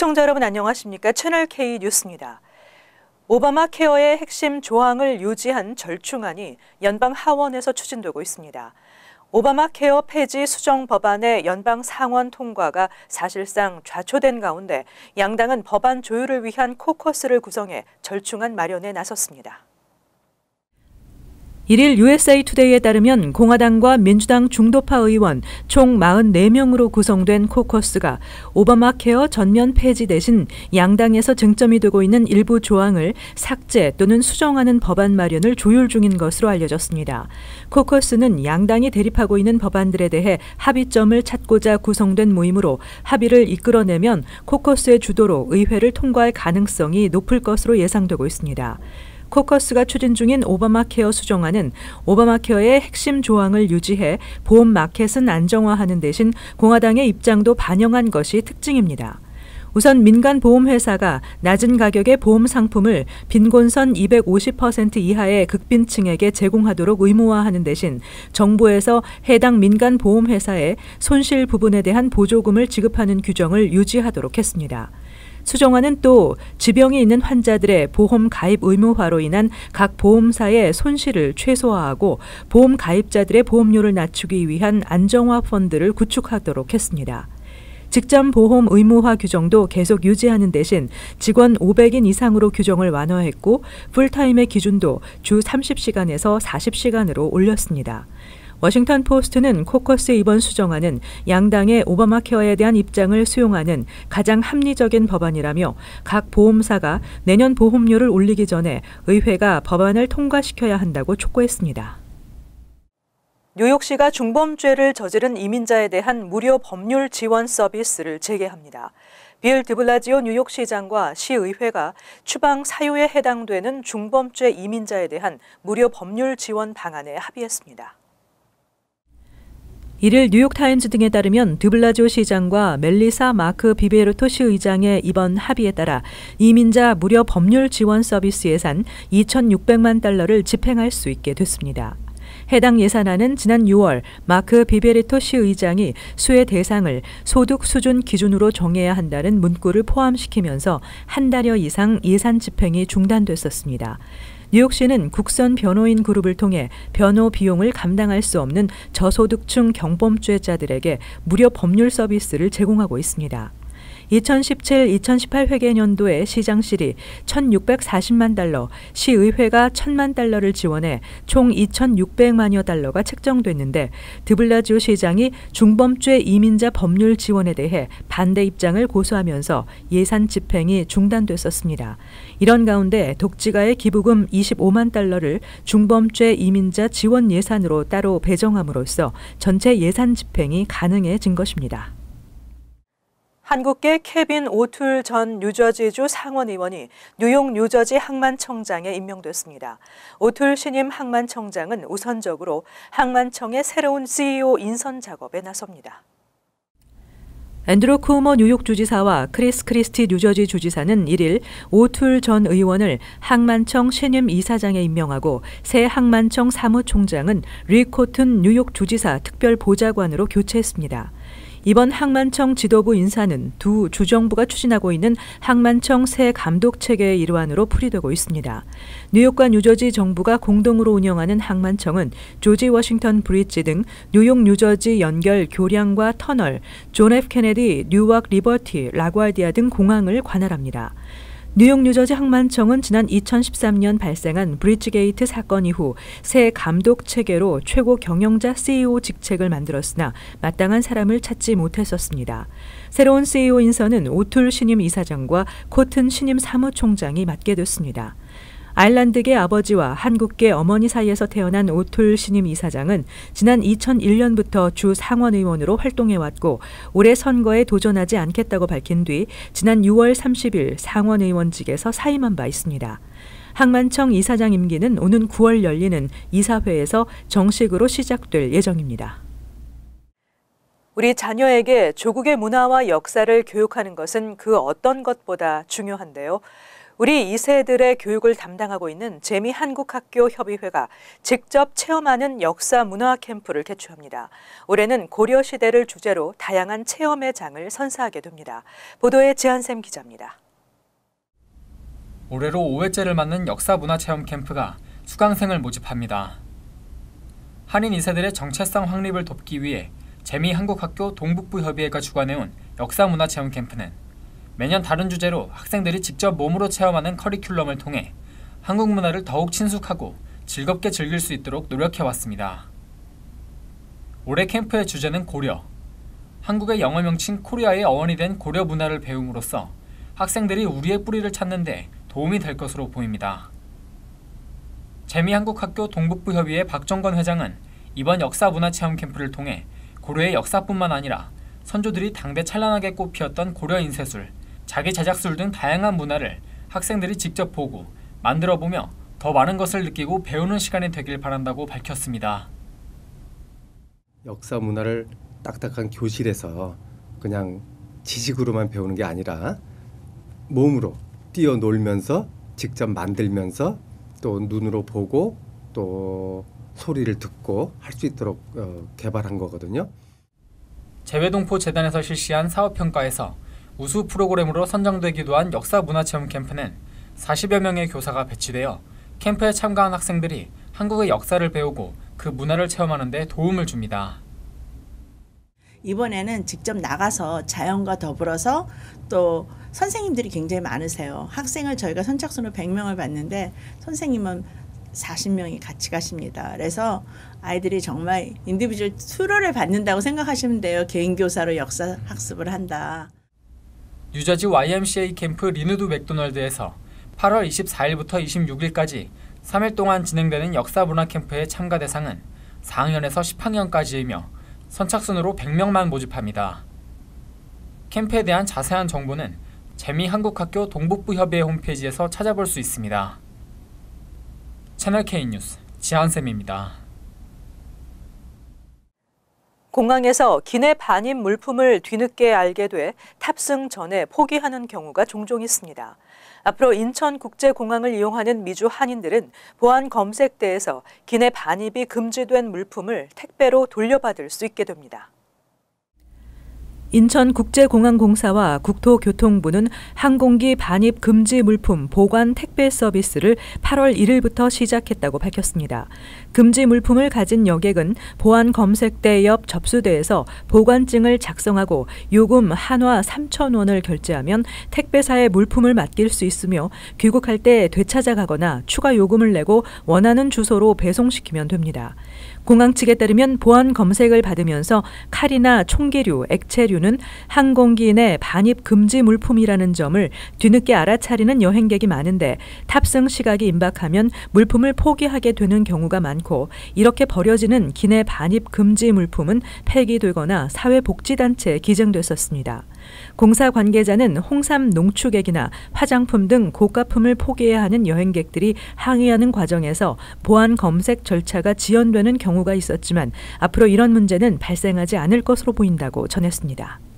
시청자 여러분 안녕하십니까? 채널 K 뉴스입니다. 오바마 케어의 핵심 조항을 유지한 절충안이 연방 하원에서 추진되고 있습니다. 오바마 케어 폐지 수정 법안의 연방 상원 통과가 사실상 좌초된 가운데 양당은 법안 조율을 위한 코커스를 구성해 절충안 마련에 나섰습니다. 1일 USA 투데이에 따르면 공화당과 민주당 중도파 의원 총 44명으로 구성된 코커스가 오바마 케어 전면 폐지 대신 양당에서 쟁점이 되고 있는 일부 조항을 삭제 또는 수정하는 법안 마련을 조율 중인 것으로 알려졌습니다. 코커스는 양당이 대립하고 있는 법안들에 대해 합의점을 찾고자 구성된 모임으로 합의를 이끌어내면 코커스의 주도로 의회를 통과할 가능성이 높을 것으로 예상되고 있습니다. 코커스가 추진 중인 오바마 케어 수정안은 오바마 케어의 핵심 조항을 유지해 보험 마켓은 안정화하는 대신 공화당의 입장도 반영한 것이 특징입니다. 우선 민간 보험회사가 낮은 가격의 보험 상품을 빈곤선 250% 이하의 극빈층에게 제공하도록 의무화하는 대신 정부에서 해당 민간 보험회사에 손실 부분에 대한 보조금을 지급하는 규정을 유지하도록 했습니다. 수정안은 또 지병이 있는 환자들의 보험 가입 의무화로 인한 각 보험사의 손실을 최소화하고 보험 가입자들의 보험료를 낮추기 위한 안정화 펀드를 구축하도록 했습니다. 직접 보험 의무화 규정도 계속 유지하는 대신 직원 500인 이상으로 규정을 완화했고 풀타임의 기준도 주 30시간에서 40시간으로 올렸습니다. 워싱턴 포스트는 코커스 이번 수정안은 양당의 오바마 케어에 대한 입장을 수용하는 가장 합리적인 법안이라며 각 보험사가 내년 보험료를 올리기 전에 의회가 법안을 통과시켜야 한다고 촉구했습니다. 뉴욕시가 중범죄를 저지른 이민자에 대한 무료 법률 지원 서비스를 재개합니다. 빌 드블라지오 뉴욕시장과 시의회가 추방 사유에 해당되는 중범죄 이민자에 대한 무료 법률 지원 방안에 합의했습니다. 이를 뉴욕타임즈 등에 따르면 드블라지오 시장과 멜리사 마크 비베르토 시 의장의 이번 합의에 따라 이민자 무료 법률 지원 서비스 예산 2,600만 달러를 집행할 수 있게 됐습니다. 해당 예산안은 지난 6월 마크 비베리토 시 의장이 수혜 대상을 소득 수준 기준으로 정해야 한다는 문구를 포함시키면서 한 달여 이상 예산 집행이 중단됐었습니다. 뉴욕시는 국선 변호인 그룹을 통해 변호 비용을 감당할 수 없는 저소득층 경범죄자들에게 무료 법률 서비스를 제공하고 있습니다. 2017-2018 회계년도에 시장실이 1,640만 달러, 시의회가 1,000만 달러를 지원해 총 2,600만여 달러가 책정됐는데 드블라지오 시장이 중범죄 이민자 법률 지원에 대해 반대 입장을 고수하면서 예산 집행이 중단됐었습니다. 이런 가운데 독지가의 기부금 25만 달러를 중범죄 이민자 지원 예산으로 따로 배정함으로써 전체 예산 집행이 가능해진 것입니다. 한국계 케빈 오툴 전 뉴저지주 상원의원이 뉴욕 뉴저지 항만청장에 임명됐습니다. 오툴 신임 항만청장은 우선적으로 항만청의 새로운 CEO 인선 작업에 나섭니다. 앤드로 쿠머 뉴욕 주지사와 크리스 크리스티 뉴저지 주지사는 1일 오툴 전 의원을 항만청 신임 이사장에 임명하고 새 항만청 사무총장은 리코튼 뉴욕 주지사 특별 보좌관으로 교체했습니다. 이번 항만청 지도부 인사는 두 주정부가 추진하고 있는 항만청 새 감독 체계의 일환으로 풀이되고 있습니다. 뉴욕과 뉴저지 정부가 공동으로 운영하는 항만청은 조지 워싱턴 브릿지 등 뉴욕 뉴저지 연결 교량과 터널, 존 F 케네디 뉴워크 리버티, 라과디아 등 공항을 관할합니다. 뉴욕 뉴저지 항만청은 지난 2013년 발생한 브리지게이트 사건 이후 새 감독 체계로 최고 경영자 CEO 직책을 만들었으나 마땅한 사람을 찾지 못했었습니다. 새로운 CEO 인선은 오툴 신임 이사장과 코튼 신임 사무총장이 맡게 됐습니다. 아일란드계 아버지와 한국계 어머니 사이에서 태어난 오툴 신임 이사장은 지난 2001년부터 주 상원의원으로 활동해왔고 올해 선거에 도전하지 않겠다고 밝힌 뒤 지난 6월 30일 상원의원직에서 사임한 바 있습니다. 항만청 이사장 임기는 오는 9월 열리는 이사회에서 정식으로 시작될 예정입니다. 우리 자녀에게 조국의 문화와 역사를 교육하는 것은 그 어떤 것보다 중요한데요. 우리 2세들의 교육을 담당하고 있는 재미한국학교 협의회가 직접 체험하는 역사 문화 캠프를 개최합니다. 올해는 고려 시대를 주제로 다양한 체험의 장을 선사하게 됩니다. 보도에 지한샘 기자입니다. 올해로 5회째를 맞는 역사 문화 체험 캠프가 수강생을 모집합니다. 한인 2세들의 정체성 확립을 돕기 위해 재미한국학교 동북부 협의회가 주관해온 역사 문화 체험 캠프는 매년 다른 주제로 학생들이 직접 몸으로 체험하는 커리큘럼을 통해 한국 문화를 더욱 친숙하고 즐겁게 즐길 수 있도록 노력해왔습니다. 올해 캠프의 주제는 고려. 한국의 영어 명칭 코리아의 어원이 된 고려 문화를 배움으로써 학생들이 우리의 뿌리를 찾는데 도움이 될 것으로 보입니다. 재미한국학교 동북부협의회 박정건 회장은 이번 역사문화체험 캠프를 통해 고려의 역사뿐만 아니라 선조들이 당대 찬란하게 꽃피었던 고려 인쇄술, 자기 제작술 등 다양한 문화를 학생들이 직접 보고 만들어 보며 더 많은 것을 느끼고 배우는 시간이 되길 바란다고 밝혔습니다. 역사 문화를 딱딱한 교실에서 그냥 지식으로만 배우는 게 아니라 몸으로 뛰어놀면서 직접 만들면서 또 눈으로 보고 또 소리를 듣고 할 수 있도록 어, 개발한 거거든요. 재외동포 재단에서 실시한 사업 평가에서 우수 프로그램으로 선정되기도 한 역사 문화 체험 캠프는 40여 명의 교사가 배치되어 캠프에 참가한 학생들이 한국의 역사를 배우고 그 문화를 체험하는 데 도움을 줍니다. 이번에는 직접 나가서 자연과 더불어서 또 선생님들이 굉장히 많으세요. 학생을 저희가 선착순으로 100명을 봤는데 선생님은 40명이 같이 가십니다. 그래서 아이들이 정말 인디비주얼 투어를 받는다고 생각하시면 돼요. 개인 교사로 역사 학습을 한다. 뉴저지 YMCA 캠프 리누드 맥도널드에서 8월 24일부터 26일까지 3일 동안 진행되는 역사 문화 캠프의 참가 대상은 4학년에서 10학년까지이며 선착순으로 100명만 모집합니다. 캠프에 대한 자세한 정보는 재미한국학교 동북부 협의회 홈페이지에서 찾아볼 수 있습니다. 채널 K 뉴스 지한쌤입니다. 공항에서 기내 반입 물품을 뒤늦게 알게 돼 탑승 전에 포기하는 경우가 종종 있습니다. 앞으로 인천국제공항을 이용하는 미주 한인들은 보안 검색대에서 기내 반입이 금지된 물품을 택배로 돌려받을 수 있게 됩니다. 인천국제공항공사와 국토교통부는 항공기 반입 금지 물품 보관 택배 서비스를 8월 1일부터 시작했다고 밝혔습니다. 금지 물품을 가진 여객은 보안 검색대 옆 접수대에서 보관증을 작성하고 요금 한화 3천원을 결제하면 택배사에 물품을 맡길 수 있으며 귀국할 때 되찾아가거나 추가 요금을 내고 원하는 주소로 배송시키면 됩니다. 공항 측에 따르면 보안 검색을 받으면서 칼이나 총기류, 액체류는 항공기 내 반입 금지 물품이라는 점을 뒤늦게 알아차리는 여행객이 많은데 탑승 시각이 임박하면 물품을 포기하게 되는 경우가 많고 이렇게 버려지는 기내 반입 금지 물품은 폐기되거나 사회복지단체에 기증됐었습니다. 공사 관계자는 홍삼 농축액이나 화장품 등 고가품을 포기해야 하는 여행객들이 항의하는 과정에서 보안 검색 절차가 지연되는 경우가 있었지만 앞으로 이런 문제는 발생하지 않을 것으로 보인다고 전했습니다.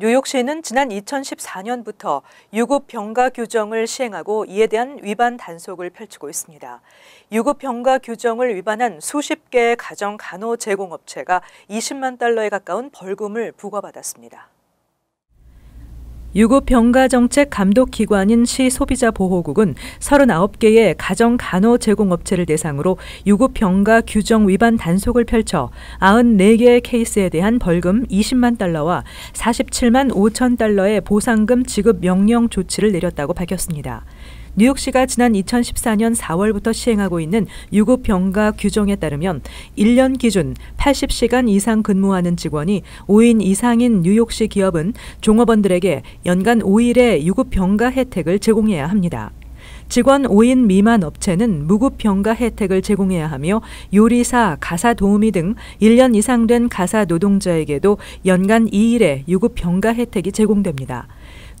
뉴욕시는 지난 2014년부터 유급 병가 규정을 시행하고 이에 대한 위반 단속을 펼치고 있습니다. 유급 병가 규정을 위반한 수십 개의 가정 간호 제공업체가 20만 달러에 가까운 벌금을 부과받았습니다. 유급 병가 정책 감독 기관인 시 소비자 보호국은 39개의 가정 간호 제공업체를 대상으로 유급 병가 규정 위반 단속을 펼쳐 94개의 케이스에 대한 벌금 20만 달러와 47만 5천 달러의 보상금 지급 명령 조치를 내렸다고 밝혔습니다. 뉴욕시가 지난 2014년 4월부터 시행하고 있는 유급 병가 규정에 따르면 1년 기준 80시간 이상 근무하는 직원이 5인 이상인 뉴욕시 기업은 종업원들에게 연간 5일의 유급 병가 혜택을 제공해야 합니다. 직원 5인 미만 업체는 무급 병가 혜택을 제공해야 하며 요리사, 가사 도우미 등 1년 이상 된 가사 노동자에게도 연간 2일의 유급 병가 혜택이 제공됩니다.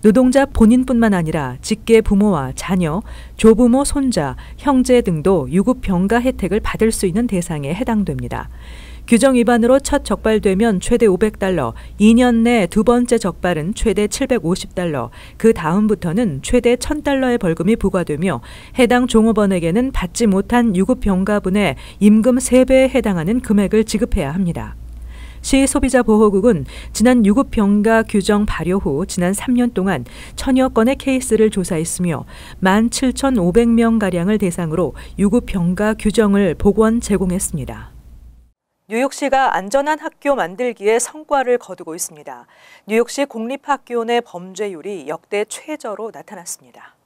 노동자 본인뿐만 아니라 직계 부모와 자녀, 조부모 손자, 형제 등도 유급 병가 혜택을 받을 수 있는 대상에 해당됩니다. 규정 위반으로 첫 적발되면 최대 500달러, 2년 내 두 번째 적발은 최대 750달러, 그 다음부터는 최대 1000달러의 벌금이 부과되며 해당 종업원에게는 받지 못한 유급 병가분의 임금 3배에 해당하는 금액을 지급해야 합니다. 시 소비자 보호국은 지난 유급 병가 규정 발효 후 지난 3년 동안 천여 건의 케이스를 조사했으며 17,500명 가량을 대상으로 유급 병가 규정을 복원 제공했습니다. 뉴욕시가 안전한 학교 만들기에 성과를 거두고 있습니다. 뉴욕시 공립학교 내 범죄율이 역대 최저로 나타났습니다.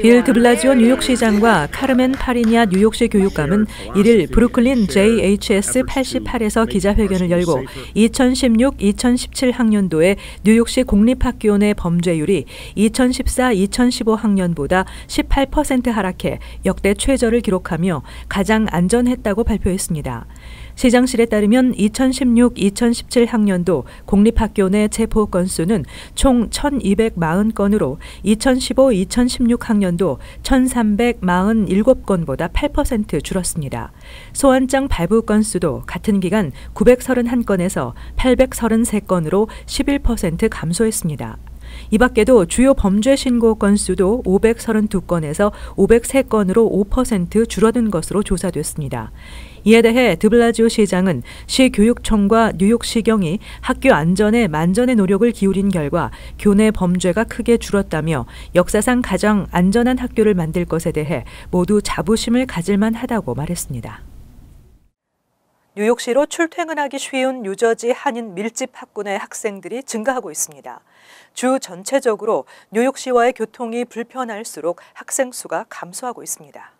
빌 드블라지오 뉴욕시장과 카르멘 파리니아 뉴욕시 교육감은 1일 브루클린 JHS 88에서 기자회견을 열고 2016-2017 학년도에 뉴욕시 공립학교 내 범죄율이 2014-2015 학년보다 18% 하락해 역대 최저를 기록하며 가장 안전했다고 발표했습니다. 시장실에 따르면 2016-2017 학년도 공립학교 내 체포 건수는 총 1,240건으로 2015-2016 학년도 1,347건보다 8% 줄었습니다. 소환장 발부 건수도 같은 기간 931건에서 833건으로 11% 감소했습니다. 이 밖에도 주요 범죄 신고 건수도 532건에서 503건으로 5% 줄어든 것으로 조사됐습니다. 이에 대해 드블라지오 시장은 시 교육청과 뉴욕시경이 학교 안전에 만전의 노력을 기울인 결과 교내 범죄가 크게 줄었다며 역사상 가장 안전한 학교를 만들 것에 대해 모두 자부심을 가질만 하다고 말했습니다. 뉴욕시로 출퇴근하기 쉬운 뉴저지 한인 밀집 학군의 학생들이 증가하고 있습니다. 주 전체적으로 뉴욕시와의 교통이 불편할수록 학생 수가 감소하고 있습니다.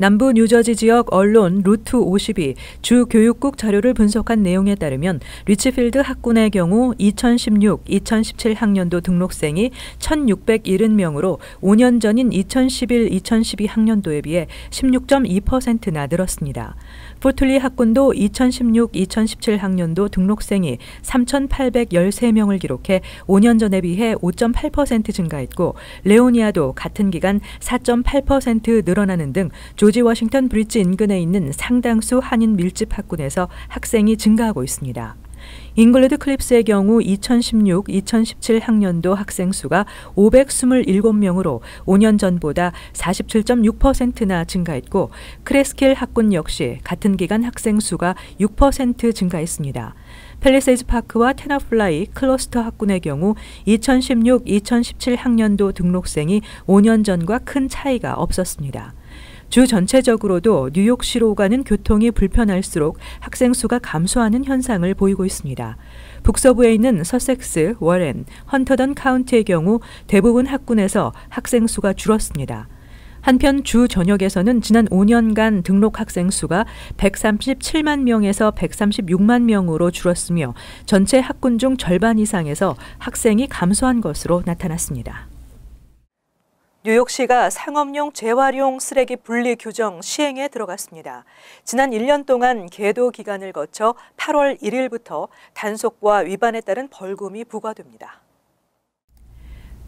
남부 뉴저지 지역 언론 루트 50이 주 교육국 자료를 분석한 내용에 따르면 리치필드 학군의 경우 2016-2017 학년도 등록생이 1,670명으로 5년 전인 2011-2012 학년도에 비해 16.2%나 늘었습니다. 포틀리 학군도 2016-2017 학년도 등록생이 3,813명을 기록해 5년 전에 비해 5.8% 증가했고 레오니아도 같은 기간 4.8% 늘어나는 등 조지 워싱턴 브릿지 인근에 있는 상당수 한인 밀집 학군에서 학생이 증가하고 있습니다. 잉글리드 클립스의 경우 2016-2017 학년도 학생 수가 527명으로 5년 전보다 47.6%나 증가했고 크레스킬 학군 역시 같은 기간 학생 수가 6% 증가했습니다. 펠리세이즈 파크와 테나플라이 클러스터 학군의 경우 2016-2017 학년도 등록생이 5년 전과 큰 차이가 없었습니다. 주 전체적으로도 뉴욕시로 가는 교통이 불편할수록 학생 수가 감소하는 현상을 보이고 있습니다. 북서부에 있는 서섹스, 워렌, 헌터던 카운티의 경우 대부분 학군에서 학생 수가 줄었습니다. 한편 주 전역에서는 지난 5년간 등록 학생 수가 137만 명에서 136만 명으로 줄었으며 전체 학군 중 절반 이상에서 학생이 감소한 것으로 나타났습니다. 뉴욕시가 상업용 재활용 쓰레기 분리 규정 시행에 들어갔습니다. 지난 1년 동안 계도 기간을 거쳐 8월 1일부터 단속과 위반에 따른 벌금이 부과됩니다.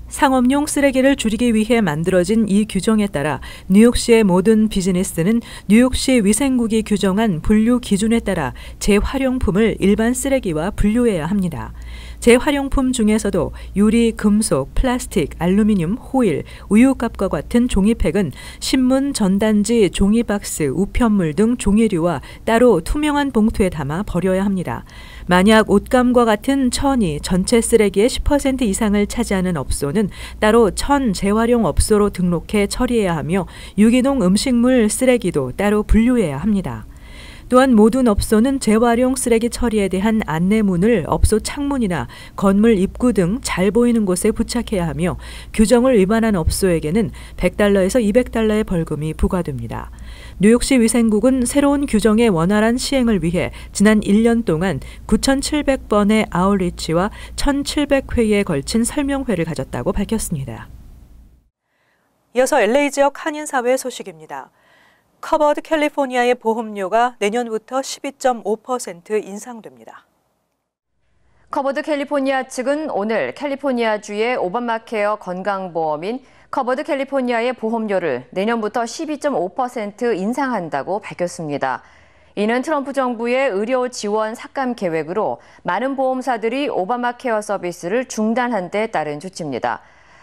상업용 쓰레기를 줄이기 위해 만들어진 이 규정에 따라 뉴욕시의 모든 비즈니스는 뉴욕시 위생국이 규정한 분류 기준에 따라 재활용품을 일반 쓰레기와 분류해야 합니다. 재활용품 중에서도 유리, 금속, 플라스틱, 알루미늄, 호일, 우유값과 같은 종이팩은 신문, 전단지, 종이박스, 우편물 등 종이류와 따로 투명한 봉투에 담아 버려야 합니다. 만약 옷감과 같은 천이 전체 쓰레기의 10% 이상을 차지하는 업소는 따로 천 재활용 업소로 등록해 처리해야 하며 유기농 음식물 쓰레기도 따로 분류해야 합니다. 또한 모든 업소는 재활용 쓰레기 처리에 대한 안내문을 업소 창문이나 건물 입구 등 잘 보이는 곳에 부착해야 하며 규정을 위반한 업소에게는 100달러에서 200달러의 벌금이 부과됩니다. 뉴욕시 위생국은 새로운 규정의 원활한 시행을 위해 지난 1년 동안 9,700번의 아웃리치와 1,700회에 걸친 설명회를 가졌다고 밝혔습니다. 이어서 LA 지역 한인사회 소식입니다. 커버드 캘리포니아의 보험료가 내년부터 12.5% 인상됩니다. 커버드 캘리포니아 측은 오늘 캘리포니아주의 오바마 케어 건강보험인 커버드 캘리포니아의 보험료를 내년부터 12.5% 인상한다고 밝혔습니다. 이는 트럼프 정부의 의료 지원 삭감 계획으로 많은 보험사들이 오바마 케어 서비스를 중단한 데 따른 조치입니다.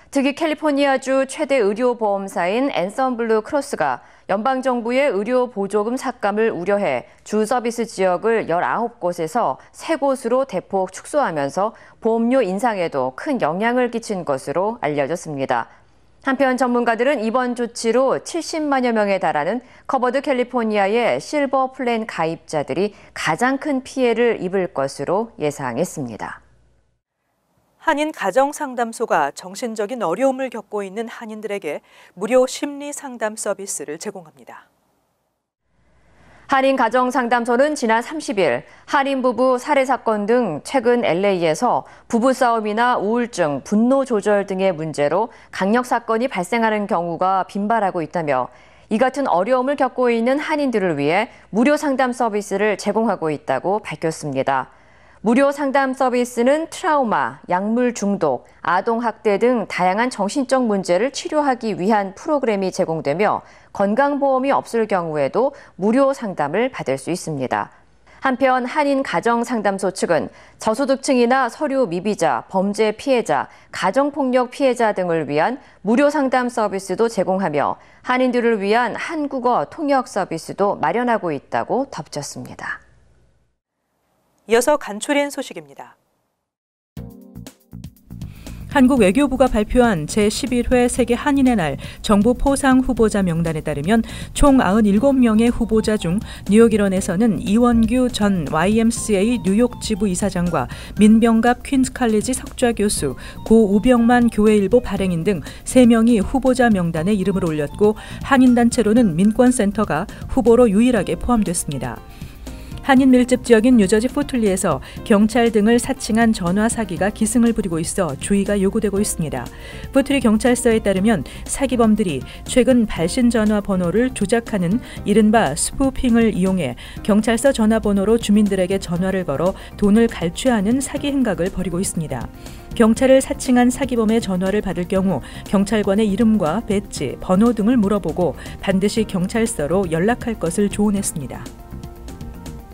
특히 캘리포니아주 최대 의료 보험사인 앤썸블루 크로스가 연방정부의 의료 보조금 삭감을 우려해 주 서비스 지역을 19곳에서 3곳으로 대폭 축소하면서 보험료 인상에도 큰 영향을 끼친 것으로 알려졌습니다. 한편 전문가들은 이번 조치로 70만여 명에 달하는 커버드 캘리포니아의 실버 플랜 가입자들이 가장 큰 피해를 입을 것으로 예상했습니다. 한인 가정상담소가 정신적인 어려움을 겪고 있는 한인들에게 무료 심리 상담 서비스를 제공합니다. 한인 가정상담소는 지난 30일 한인 부부 살해 사건 등 최근 LA에서 부부싸움이나 우울증, 분노 조절 등의 문제로 강력 사건이 발생하는 경우가 빈발하고 있다며 이 같은 어려움을 겪고 있는 한인들을 위해 무료 상담 서비스를 제공하고 있다고 밝혔습니다. 무료 상담 서비스는 트라우마, 약물 중독, 아동 학대 등 다양한 정신적 문제를 치료하기 위한 프로그램이 제공되며 건강보험이 없을 경우에도 무료 상담을 받을 수 있습니다. 한편 한인 가정상담소 측은 저소득층이나 서류 미비자, 범죄 피해자, 가정폭력 피해자 등을 위한 무료 상담 서비스도 제공하며 한인들을 위한 한국어 통역 서비스도 마련하고 있다고 덧붙였습니다. 이어서 간추린 소식입니다. 한국 외교부가 발표한 제11회 세계 한인의 날 정부 포상 후보자 명단에 따르면 총 97명의 후보자 중 뉴욕 일원에서는 이원규 전 YMCA 뉴욕 지부 이사장과 민병갑 퀸스 칼리지 석좌 교수, 고 우병만 교회일보 발행인 등 3명이 후보자 명단에 이름을 올렸고 한인 단체로는 민권센터가 후보로 유일하게 포함됐습니다. 한인 밀집 지역인 뉴저지 포틀리에서 경찰 등을 사칭한 전화 사기가 기승을 부리고 있어 주의가 요구되고 있습니다. 포틀리 경찰서에 따르면 사기범들이 최근 발신 전화 번호를 조작하는 이른바 스푸핑을 이용해 경찰서 전화번호로 주민들에게 전화를 걸어 돈을 갈취하는 사기 행각을 벌이고 있습니다. 경찰을 사칭한 사기범의 전화를 받을 경우 경찰관의 이름과 배지, 번호 등을 물어보고 반드시 경찰서로 연락할 것을 조언했습니다.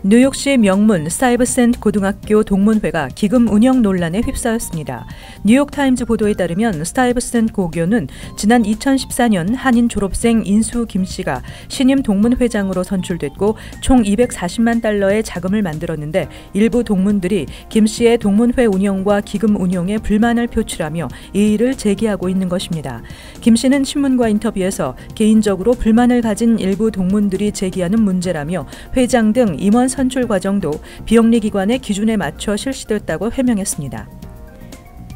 뉴욕시 명문 사이버센트 고등학교 동문회가 기금 운영 논란에 휩싸였습니다. 뉴욕타임즈 보도에 따르면 스타이버센트 고교는 지난 2014년 한인 졸업생 인수 김 씨가 신임 동문회장으로 선출됐고 총 240만 달러의 자금을 만들었는데 일부 동문들이 김 씨의 동문회 운영과 기금 운용에 불만을 표출하며 이의를 제기하고 있는 것입니다. 김 씨는 신문과 인터뷰에서 개인적으로 불만을 가진 일부 동문들이 제기하는 문제라며 회장 등 임원 선출 과정도 비영리 기관의 기준에 맞춰 실시됐다고 해명했습니다.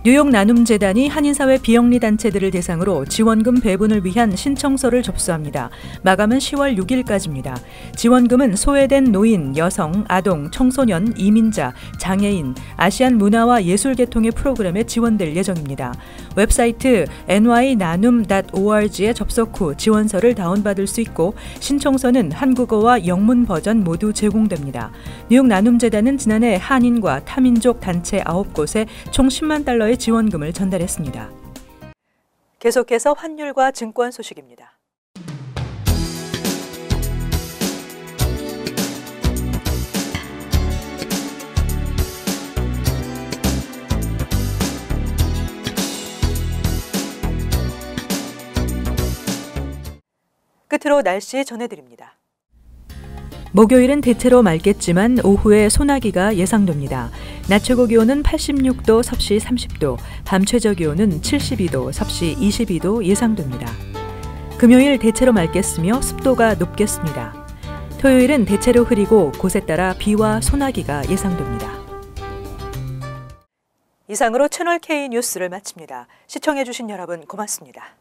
뉴욕 나눔재단이 한인사회 비영리 단체들을 대상으로 지원금 배분을 위한 신청서를 접수합니다. 마감은 10월 6일까지입니다. 지원금은 소외된 노인, 여성, 아동, 청소년, 이민자, 장애인, 아시안 문화와 예술 계통의 프로그램에 지원될 예정입니다. 웹사이트 nyna눔.org에 접속 후 지원서를 다운받을 수 있고 신청서는 한국어와 영문 버전 모두 제공됩니다. 뉴욕 나눔재단은 지난해 한인과 타민족 단체 9곳에 총 10만 달러 의 지원금을 전달했습니다. 계속해서 환율과 증권 소식입니다. 끝으로 날씨 전해드립니다. 목요일은 대체로 맑겠지만 오후에 소나기가 예상됩니다. 낮 최고 기온은 86도, 섭씨 30도, 밤 최저 기온은 72도, 섭씨 22도 예상됩니다. 금요일 대체로 맑겠으며 습도가 높겠습니다. 토요일은 대체로 흐리고 곳에 따라 비와 소나기가 예상됩니다. 이상으로 채널 K 뉴스를 마칩니다. 시청해 주신 여러분 고맙습니다.